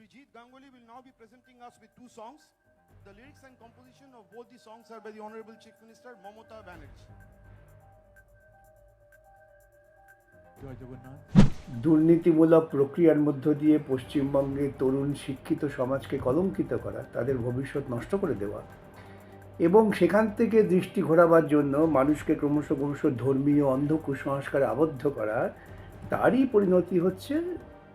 Srijit Ganguly will now be presenting us with two songs. The lyrics and composition of both the songs are by the Honorable Chief Minister Mamata Banerjee. দুর্নীতিমূলক প্রক্রিয়ার মধ্য দিয়ে পশ্চিমবঙ্গে তরুণ শিক্ষিত সমাজকে কলঙ্কিত করা তাদের ভবিষ্যৎ নষ্ট করে দেওয়া এবং সেখান থেকে দৃষ্টি ঘোরাবার জন্য মানুষকে ক্রমশ ক্রমশ ধর্মীয় অন্ধ কুসংস্কারে আবদ্ধ করা তারই পরিণতি হচ্ছে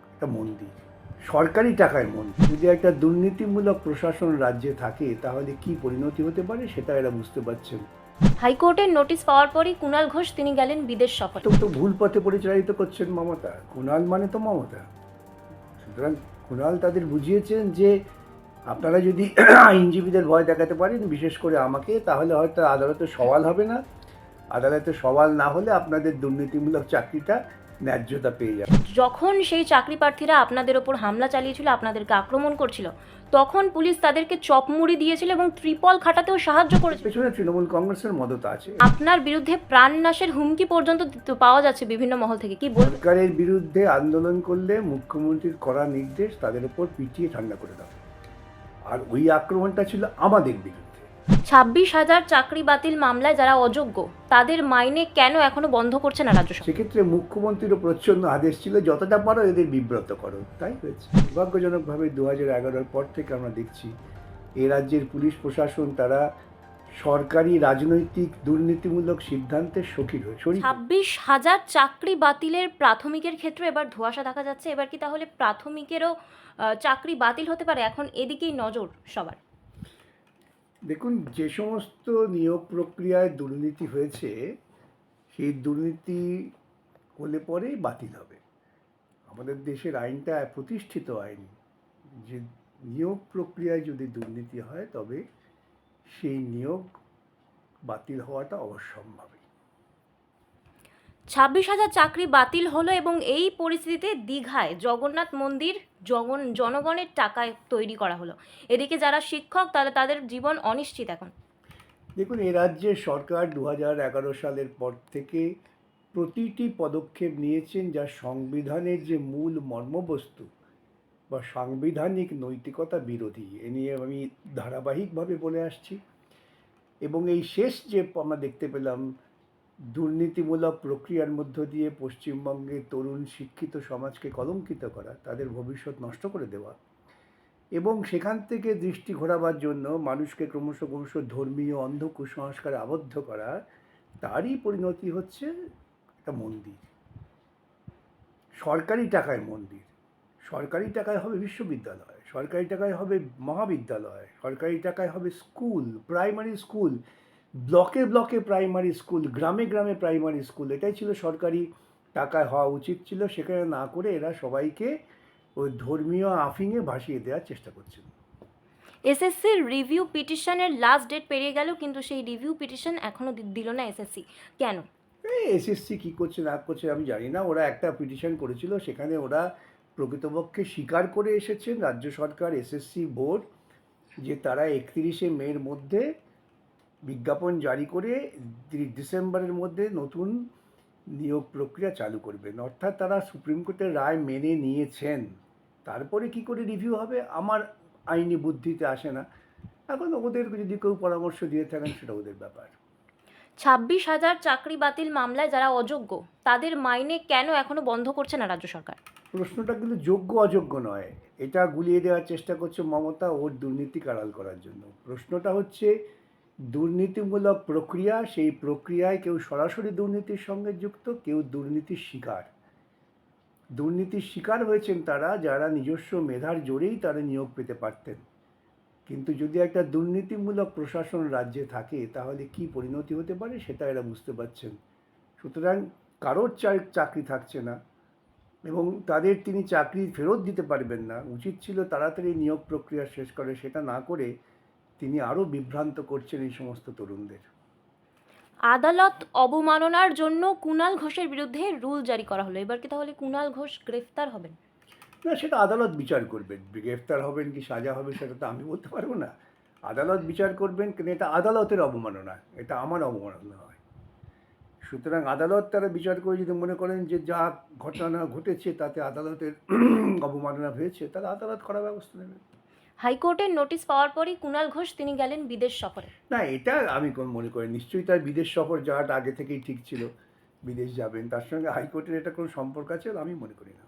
একটা মন্দির সরকারি টাকায় মন্দির যদি একটা দুর্নীতিমূলক প্রশাসন রাজ্যে থাকে তাহলে কি পরিণতি হতে পারে সেটা এরা বুঝতে পারছেন হাইকোর্টের নোটিশ পাওয়ার পরই কুণাল ঘোষ তিনি গেলেন বিদেশ সফরে। তো তো ভুল পথে পরিচালিত করছেন মমতা। কুণাল মানে তো মমতা। সুতরাং কুণাল তাদের বুঝিয়েছেন যে আপনারা যদি আইনজীবীদের ভয় দেখাতে পারেন বিশেষ করে আমাকে তাহলে হয়তো আদালতে সওয়াল হবে না। আদালতে সওয়াল না হলে আপনাদের দুর্নীতিমূলক চাকরিটা ন্যায্যতা পেয়ে যাবে। যখন সেই চাকরি প্রার্থীরা আপনাদের ওপর হামলা চালিয়েছিল আপনাদেরকে আক্রমণ করছিল তখন পুলিশ তাদেরকে চপমুড়ি দিয়েছিল এবং ত্রিপল খাটাতেও সাহায্য করেছিল। পেছনে তৃণমূল কংগ্রেসের মদত আছে। আপনার বিরুদ্ধে প্রাণনাশের হুমকি পর্যন্ত দিতে- পাওয়া যাচ্ছে বিভিন্ন মহল থেকে। কি বলবেন? সরকারের বিরুদ্ধে আন্দোলন করলে মুখ্যমন্ত্রীর করা নির্দেশ তাদের উপর পিটিয়ে ঠান্ডা করে দাও। আর ওই আক্রমণটা ছিল আমাদের বিরুদ্ধে। ছাব্বিশ হাজার চাকরি বাতিল মামলায় যারা অযোগ্য তাদের মাইনে কেন এখনও বন্ধ করছে না রাজ্য সরকার? সেক্ষেত্রে মুখ্যমন্ত্রীরও প্রচ্ছন্ন আদেশ ছিল যতটা পারো এদের বিব্রত করো তাই হয়েছে। দুর্ভাগ্যজনকভাবে দু হাজার এগারোর পর থেকে আমরা দেখছি এ রাজ্যের পুলিশ প্রশাসন তারা সরকারি রাজনৈতিক দুর্নীতিমূলক সিদ্ধান্তের সখী হয়ে শরীর ছাব্বিশ হাজার চাকরি বাতিলের প্রাথমিকের ক্ষেত্রে এবার ধোঁয়াশা দেখা যাচ্ছে। এবার কি তাহলে প্রাথমিকেরও চাকরি বাতিল হতে পারে? এখন এদিকেই নজর সবার। দেখুন, যে সমস্ত নিয়োগ প্রক্রিয়ায় দুর্নীতি হয়েছে, সেই দুর্নীতি হলে পরেই বাতিল হবে। আমাদের দেশের আইনটা প্রতিষ্ঠিত আইন, যে নিয়োগ প্রক্রিয়ায় যদি দুর্নীতি হয়, তবে সেই নিয়োগ বাতিল হওয়াটা অবশ্যম্ভাবী ছাব্বিশ হাজার চাকরি বাতিল হলো এবং এই পরিস্থিতিতে দীঘায় জগন্নাথ মন্দির জগন, জনগণের টাকায় তৈরি করা হলো। এদিকে যারা শিক্ষক, তারা তাদের জীবন অনিশ্চিত এখন। দেখুন এ রাজ্যের সরকার দু এগারো সালের পর থেকে প্রতিটি পদক্ষেপ নিয়েছেন যা সংবিধানের যে মূল মর্মবস্তু বা সাংবিধানিক নৈতিকতা বিরোধী। এ নিয়ে আমি ধারাবাহিকভাবে বলে আসছি। এবং এই শেষ যে আমরা দেখতে পেলাম দুর্নীতিমূলক প্রক্রিয়ার মধ্য দিয়ে পশ্চিমবঙ্গের তরুণ শিক্ষিত সমাজকে কলঙ্কিত করা, তাদের ভবিষ্যৎ নষ্ট করে দেওয়া এবং সেখান থেকে দৃষ্টি ঘোরাবার জন্য মানুষকে ক্রমশ ক্রমশ ধর্মীয় অন্ধ কুসংস্কারে আবদ্ধ করা, তারই পরিণতি হচ্ছে একটা মন্দির। সরকারি টাকায় মন্দির। সরকারি টাকায় হবে বিশ্ববিদ্যালয়, সরকারি টাকায় হবে মহাবিদ্যালয়, সরকারি টাকায় হবে স্কুল, প্রাইমারি স্কুল ব্লকে ব্লকে প্রাইমারি স্কুল গ্রামে গ্রামে প্রাইমারি স্কুল এটাই ছিল সরকারি টাকায় হওয়া উচিত ছিল সেখানে না করে এরা সবাইকে ওই ধর্মীয় আফিংয়ে ভাসিয়ে দেওয়ার চেষ্টা করছেন এসএসসির রিভিউ পিটিশনের লাস্ট ডেট পেরিয়ে গেল কিন্তু সেই রিভিউ পিটিশন এখনও দিল না এসএসসি কেন? এই এসএসসি কী করছে না করছে আমি জানি না ওরা একটা পিটিশন করেছিল সেখানে ওরা প্রকৃতপক্ষে স্বীকার করে এসেছেন রাজ্য সরকার এসএসসি বোর্ড যে তারা একত্রিশে মের মধ্যে বিজ্ঞাপন জারি করে ডিসেম্বরের মধ্যে নতুন নিয়োগ প্রক্রিয়া চালু করবেন। অর্থাৎ তারা সুপ্রিম কোর্টের রায় মেনে নিয়েছেন। তারপরে কি করে রিভিউ হবে? আমার আইনি বুদ্ধিতে আসে না। এখন ওদের যদি কেউ পরামর্শ দিয়ে থাকেন সেটা ওদের ব্যাপার। ছাব্বিশ হাজার চাকরি বাতিল মামলায় যারা অযোগ্য তাদের মাইনে কেন এখনও বন্ধ করছে না রাজ্য সরকার? প্রশ্নটা কিন্তু যোগ্য অযোগ্য নয়। এটা গুলিয়ে দেওয়ার চেষ্টা করছে মমতা ওর দুর্নীতি আড়াল করার জন্য। প্রশ্নটা হচ্ছে দুর্নীতিমূলক প্রক্রিয়া, সেই প্রক্রিয়ায় কেউ সরাসরি দুর্নীতির সঙ্গে যুক্ত, কেউ দুর্নীতির শিকার। দুর্নীতির শিকার হয়েছেন তারা, যারা নিজস্ব মেধার জোরেই তারা নিয়োগ পেতে পারতেন। কিন্তু যদি একটা দুর্নীতিমূলক প্রশাসন রাজ্যে থাকে, তাহলে কি পরিণতি হতে পারে সেটা এরা বুঝতে পারছেন। সুতরাং কারোর চাকরি থাকছে না এবং তাদের তিনি চাকরি ফেরত দিতে পারবেন না। উচিত ছিল তাড়াতাড়ি নিয়োগ প্রক্রিয়া শেষ করে, সেটা না করে তিনি আরও বিভ্রান্ত করছেন এই সমস্ত তরুণদের। আদালত অবমাননার জন্য কুণাল ঘোষের বিরুদ্ধে রুল জারি করা হলো। এবার কি তাহলে কুণাল ঘোষ গ্রেফতার হবেন? না সেটা আদালত বিচার করবেন। গ্রেফতার হবেন কি সাজা হবে সেটা তো আমি বলতে পারব না। আদালত বিচার করবেন কিন্তু এটা আদালতের অবমাননা। এটা আমার অবমাননা হয়। সুতরাং আদালত তারা বিচার করে যদি মনে করেন যে যা ঘটনা ঘটেছে তাতে আদালতের অবমাননা হয়েছে তাহলে আদালত করা ব্যবস্থা নেবে। হাইকোর্টের নোটিশ পাওয়ার পরই কুণাল ঘোষ তিনি গেলেন বিদেশ সফরে। না এটা আমি কোন মনে করি নিশ্চয়ই তার বিদেশ সফর যাওয়াটা আগে থেকেই ঠিক ছিল। বিদেশ যাবেন তার সঙ্গে হাইকোর্টের এটা কোনো সম্পর্ক আছে আমি মনে করি না।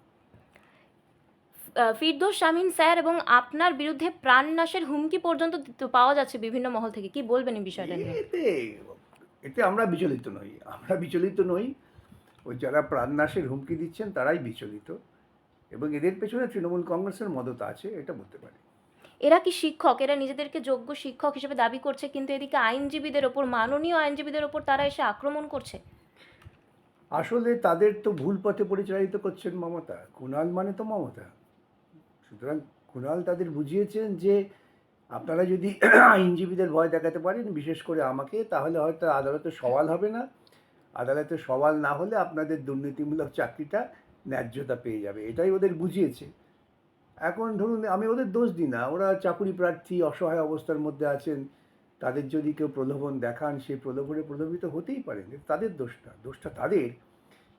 ফিরদোস শামীম স্যার এবং আপনার বিরুদ্ধে প্রাণনাশের হুমকি পর্যন্ত পাওয়া যাচ্ছে বিভিন্ন মহল থেকে। কি বলবেন এই বিষয়টা এতে এতে আমরা বিচলিত নই। আমরা বিচলিত নই। ওই যারা প্রাণনাশের হুমকি দিচ্ছেন তারাই বিচলিত। এবং এদের পেছনে তৃণমূল কংগ্রেসের মদত আছে এটা বলতে পারি। এরা কি শিক্ষক? এরা নিজেদেরকে যোগ্য শিক্ষক হিসেবে দাবি করছে, কিন্তু এদিকে আইনজীবীদের ওপর, মাননীয় আইনজীবীদের ওপর তারা এসে আক্রমণ করছে? আসলে তাদের তো ভুল পথে পরিচালিত করছেন মমতা। কুণাল মানে তো মমতা। সুতরাং কুণাল তাদের বুঝিয়েছেন যে, আপনারা যদি আইনজীবীদের ভয় দেখাতে পারেন, বিশেষ করে আমাকে, তাহলে হয়তো আদালতে সওয়াল হবে না। আদালতে সওয়াল না হলে আপনাদের দুর্নীতিমূলক চাকরিটা ন্যায্যতা পেয়ে যাবে। এটাই ওদের বুঝিয়েছে। এখন ধরুন, আমি ওদের দোষ দিই না। ওরা চাকুরি প্রার্থী, অসহায় অবস্থার মধ্যে আছেন। তাদের যদি কেউ প্রলোভন দেখান সেই প্রলোভনে প্রলোভিত হতেই পারেন তাদের দোষটা দোষটা তাদের।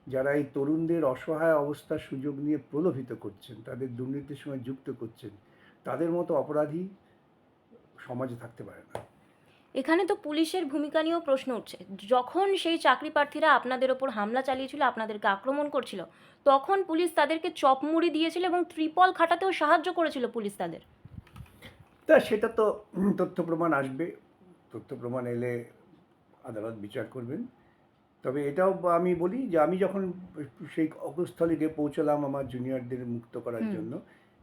যারা এই তরুণদের অসহায় অবস্থার সুযোগ নিয়ে প্রলোভিত করছেন, তাদের দুর্নীতির সঙ্গে যুক্ত করছেন, তাদের মতো অপরাধী সমাজে থাকতে পারে না। এখানে তো পুলিশের ভূমিকা নিয়েও প্রশ্ন উঠছে। যখন সেই চাকরি প্রার্থীরা আপনাদের ওপর হামলা চালিয়েছিল আপনাদেরকে আক্রমণ করছিল তখন পুলিশ তাদেরকে চপমুড়ি দিয়েছিল এবং ত্রিপল খাটাতেও সাহায্য করেছিল পুলিশ তাদের। তা সেটা তো তথ্য প্রমাণ আসবে। তথ্য প্রমাণ এলে আদালত বিচার করবেন। তবে এটাও আমি বলি যে আমি যখন সেই অগ্রস্থলে গিয়ে পৌঁছলাম আমার জুনিয়রদের মুক্ত করার জন্য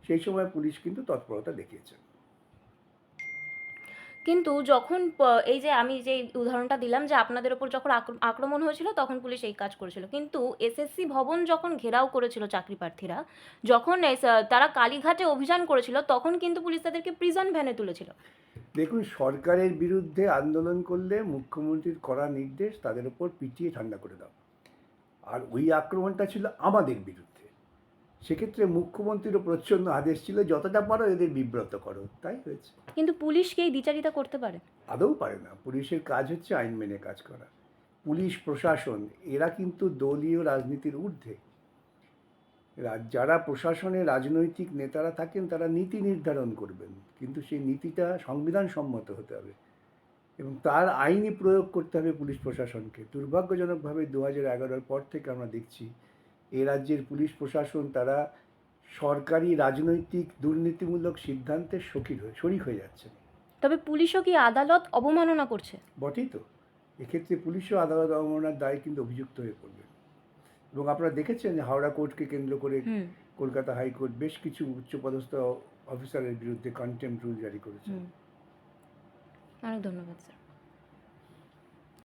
সেই সময় পুলিশ কিন্তু তৎপরতা দেখিয়েছে। কিন্তু যখন এই যে আমি যে উদাহরণটা দিলাম যে আপনাদের ওপর যখন আক্র- আক্রমণ হয়েছিল, তখন পুলিশ এই কাজ করেছিল। কিন্তু এসএসসি ভবন যখন ঘেরাও করেছিল চাকরি প্রার্থীরা যখন তারা কালীঘাটে অভিযান করেছিল, তখন কিন্তু পুলিশ তাদেরকে প্রিজন ভ্যানে তুলেছিল। দেখুন, সরকারের বিরুদ্ধে আন্দোলন করলে মুখ্যমন্ত্রীর করা নির্দেশ তাদের উপর পিটিয়ে ঠান্ডা করে দাও। আর ওই আক্রমণটা ছিল আমাদের বিরুদ্ধে। সেক্ষেত্রে মুখ্যমন্ত্রীরও প্রচ্ছন্ন আদেশ ছিল যতটা পারো এদের বিব্রত করো তাই হয়েছে। কিন্তু পুলিশকে এই দ্বিচারিতা করতে পারে? আদৌ পারে না। পুলিশের কাজ হচ্ছে আইন মেনে কাজ করা। পুলিশ প্রশাসন এরা কিন্তু দলীয় রাজনীতির ঊর্ধ্বে। যারা প্রশাসনে রাজনৈতিক নেতারা থাকেন তারা নীতি নির্ধারণ করবেন। কিন্তু সেই নীতিটা সংবিধান সম্মত হতে হবে। এবং তার আইনি প্রয়োগ করতে হবে পুলিশ প্রশাসনকে। দুর্ভাগ্যজনকভাবে দু হাজার এগারোর পর থেকে আমরা দেখছি এ রাজ্যের পুলিশ প্রশাসন তারা সরকারি রাজনৈতিক দুর্নীতিমূলক সিদ্ধান্তের শকির হয়ে শরিক হয়ে যাচ্ছে। তবে পুলিশও কি আদালত অবমাননা করছে? বটেই তো। এক্ষেত্রে পুলিশও আদালত অবমাননার দায় কিন্তু অভিযুক্ত হয়ে পড়বে। এবং আপনারা দেখেছেন যে হাওড়া কোর্টকে কেন্দ্র করে কলকাতা হাইকোর্ট বেশ কিছু উচ্চপদস্থ অফিসারের বিরুদ্ধে কন্টেম্প রুল জারি করেছে। অনেক ধন্যবাদ স্যার।